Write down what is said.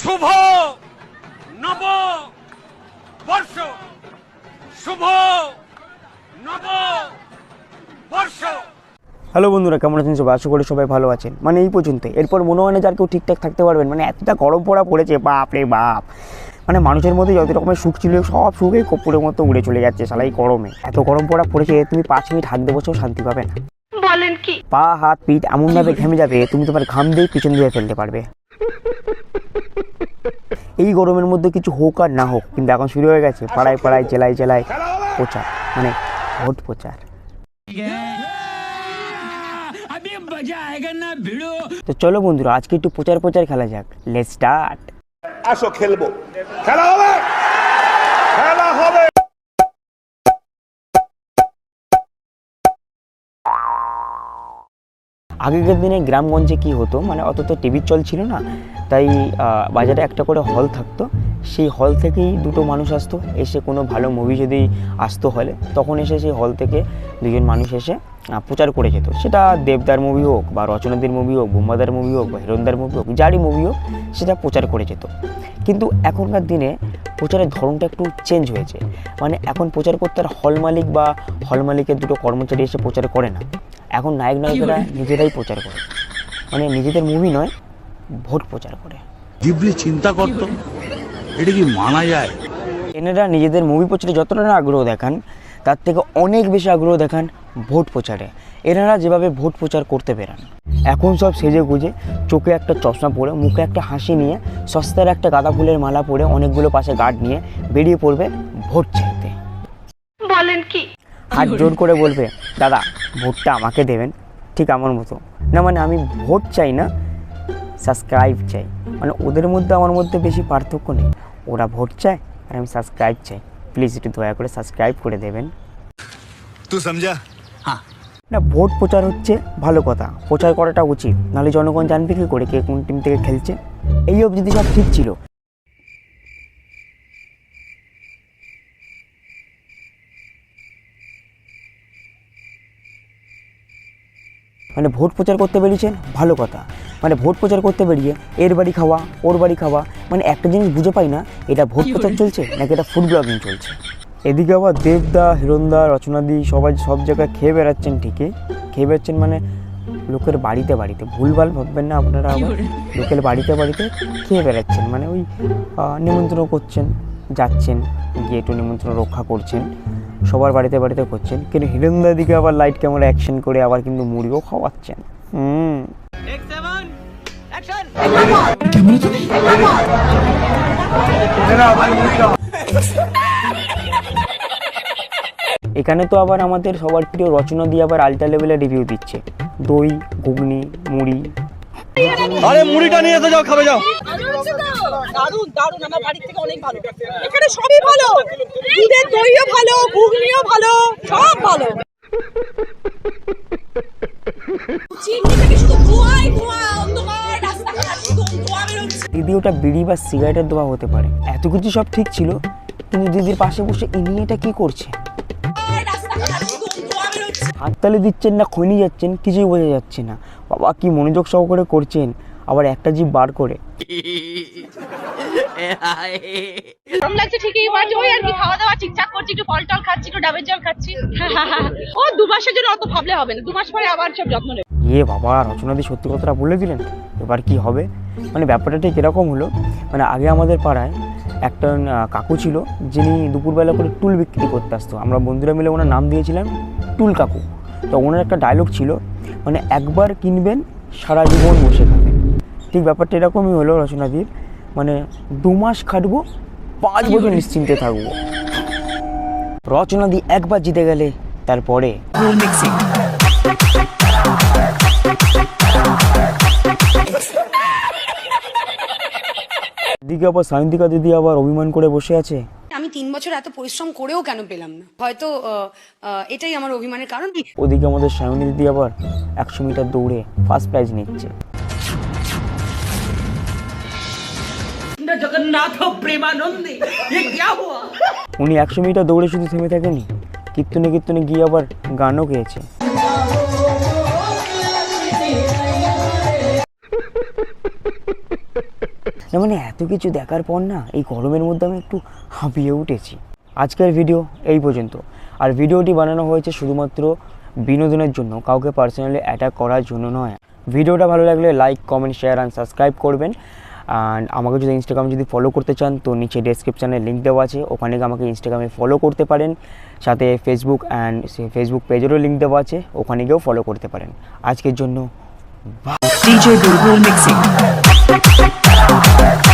শুভ নব বর্ষ। শুভ নব বর্ষ। হ্যালো বন্ধুরা কেমন আছেন সবাই? আশা করি সবাই ভালো আছেন। মানে এই পর্যন্ত এরপর মনে হয় না যে আর কেউ ঠিকঠাক থাকতে পারবেন মানে এতটা গরম পড়া পড়েছে বাপ রে বাপ। মানে মানুষের মধ্যে যত রকমের সুখ ছিল সব সুখই কপুরের মতো উড়ে চলে যাচ্ছে সালাই গরমে। এত গরম পড়া পড়েছে তুমি পাঁচ মিনিট হাত দিয়ে দেবো শান্তি পাবে। না বলেন কি? পা হাত পিঠ এমনভাবে ঘেমে যাবে তুমি তোমার ঘাম দিয়ে পিছন দিয়ে ফেলতে পারবে। এই গরমের মধ্যে কিছু হোক আর না হোক, কিন্তু এখন শুরু হয়ে গেছে, পাড়ায় পাড়ায় জেলায় জেলায় প্রচার মানে ভোট প্রচার। তো চলো বন্ধুরা, আজকে একটু প্রচার প্রচার খেলা যাক লেট স্টার্ট আসো খেলব। খেলা হবে খেলা হবে আগেকার দিনে গ্রামগঞ্জে কি হতো? মানে অত তো টিভির চল ছিল না। তাই বাজারে একটা করে হল থাকতো। সেই হল থেকেই দুটো মানুষ আসতো। এসে কোনো ভালো মুভি যদি আসতো হলে, তখন এসে সেই হল থেকে দুজন মানুষ এসে প্রচার করে যেত। সেটা দেবদার মুভি হোক বা রচনাদের মুভি হোক বোম্বাদার মুভি হোক বা হিরণদার মুভি হোক, যারই মুভি হোক, সেটা প্রচার করে যেত। কিন্তু এখনকার দিনে প্রচারের ধরনটা একটু চেঞ্জ হয়েছে। মানে এখন প্রচার করতে আর হল মালিক বা হল মালিকের দুটো কর্মচারী এসে প্রচার করে না। এখন নায়ক নায়িকারা নিজেরাই প্রচার করে। মানে নিজেদের মুভি নয় ভোট প্রচার করে। ডিপলি চিন্তা করত এটা কি মানা যায়? এনারা নিজেদের মুভি প্রচারে যতটা না আগ্রহ দেখান তার থেকে অনেক বেশি আগ্রহ দেখান ভোট প্রচারে। এনারা যেভাবে ভোট প্রচার করতে বেরান। এখন সব সেজে গুজে চোখে একটা চশমা পরে মুখে একটা হাসি নিয়ে সস্তার একটা গাঁদা ফুলের মালা পরে অনেকগুলো পাশে গার্ড নিয়ে বেরিয়ে পড়বে ভোট চাইতে। বলেন কি? হাত জোর করে বলবে দাদা ভোটটা আমাকে দেবেন ঠিক আমার মতো। না মানে আমি ভোট চাই না সাবস্ক্রাইব চাই। মানে ওদের মধ্যে আমার মধ্যে বেশি পার্থক্য নেই। ওরা ভোট চায় আর আমি সাবস্ক্রাইব চাই। প্লিজ একটু দয়া করে সাবস্ক্রাইব করে দেবেন। তুই সমঝা না ভোট প্রচার হচ্ছে ভালো কথা। প্রচার করাটা উচিত। নাহলে জনগণ জানবে কী করে কে কোন টিম থেকে খেলছে। এই অবধি সব ঠিক ছিল। মানে ভোট প্রচার করতে বেরিয়েছেন ভালো কথা। মানে ভোট প্রচার করতে বেরিয়ে এর বাড়ি খাওয়া ওর বাড়ি খাওয়া মানে একটা জিনিস বুঝে পাই না এটা ভোট প্রচার চলছে নাকি এটা ফুড ব্লগিং চলছে? এদিকে আবার দেবদা হিরণদা রচনাদি সবাই সব জায়গায় খেয়ে বেড়াচ্ছেন ঠিকই। খেয়ে বেড়াচ্ছেন মানে লোকের বাড়িতে বাড়িতে। ভুলভাল ভাববেন না আপনারা আবার। লোকের বাড়িতে বাড়িতে খেয়ে বেড়াচ্ছেন মানে ওই নিমন্ত্রণ করছেন যাচ্ছেন গিয়ে একটু নিমন্ত্রণ রক্ষা করছেন সবার বাড়িতে বাড়িতে করছেন। কিন্তু হিরণদার দিকে আবার লাইট ক্যামেরা অ্যাকশন করে আবার কিন্তু মুড়িও খাওয়াচ্ছেন। এখানে তো আবার আমাদের সবার প্রিয় রচনা দিয়ে আবার আলটা লেভেলে রিভিউ দিচ্ছে। দই ঘুগনি মুড়ি। দারুণ দারুণ আমার বাড়ির থেকে অনেক ভালো। এখানে সবই ভালো। দুধের দইও ভালো ঘুগনিও ভালো সব ভালো। দিদি ওটা বিড়ি বা সিগারেটের দোয়া হতে পারে। এত কিছু সব ঠিক ছিল কিন্তু দিদির পাশে বসে ইনি এটা কি করছে? হাততালি দিচ্ছেন না খৈনি যাচ্ছেন কিছুই বোঝা যাচ্ছে না। বাবা কি মনোযোগ সহকারে করছেন আবার একটা জিভ বার করে। গরম লাগছে ঠিকই বাট ওই আর কি খাওয়া দাওয়া ঠিকঠাক করছি একটু ফল টল খাচ্ছি একটু ডাবের জল খাচ্ছি। ও দু মাসের জন্য অত ভাবলে হবে না দু মাস পরে আবার সব যত্ন নেবে। ইয়ে বাবা রচনাদি সত্যি কথাটা বলে দিলেন? এবার কি হবে? মানে ব্যাপারটা ঠিক এরকম হলো। মানে আগে আমাদের পাড়ায় একটা কাকু ছিল, যিনি দুপুরবেলা করে টুল বিক্রি করতে আসতো। আমরা বন্ধুরা মিলে ওনার নাম দিয়েছিলাম টুল কাকু। তো ওনার একটা ডায়লগ ছিল মানে একবার কিনবেন, সারা জীবন বসে খাবেন ঠিক ব্যাপারটা এরকমই হলো রচনাদির মানে দু মাস খাটবো, পাঁচ বছর নিশ্চিন্তে থাকব। রচনাদি একবার জিতে গেলে তারপরে এদিকে আবার সায়ন্তিকা দিদি আবার অভিমান করে বসে আছে? আমি তিন বছর এত পরিশ্রম করেও কেন পেলাম না? হয়তো এটাই আমার অভিমানের কারণ। ওদিকে আমাদের সায়নী দিদি আবার একশো মিটার দৌড়ে ফার্স্ট প্রাইজ নিচ্ছে। উনি একশো মিটার দৌড়ে শুধু থেমে থাকেনি কীর্তনে কীর্তনে গিয়ে আবার গানও গেয়েছে। না মানে এত কিছু দেখার পর না এই গরমের মধ্যে আমি একটু হাঁপিয়ে উঠেছি। আজকের ভিডিও এই পর্যন্ত। আর ভিডিওটি বানানো হয়েছে শুধুমাত্র বিনোদনের জন্য, কাউকে পার্সোনালি অ্যাটাক করার জন্য নয়। ভিডিওটা ভালো লাগলে like comment share and subscribe করবেন। অ্যান্ড আমাকে যদি ইনস্টাগ্রাম যদি ফলো করতে চান, তো নিচে ডেসক্রিপশানে লিঙ্ক দেওয়া আছে। ওখানে গিয়ে আমাকে ইনস্টাগ্রামে ফলো করতে পারেন। সাথে ফেসবুক অ্যান্ড ফেসবুক পেজেরও লিঙ্ক দেওয়া আছে। ওখানে গিয়েও ফলো করতে পারেন। আজকের জন্য Thank you.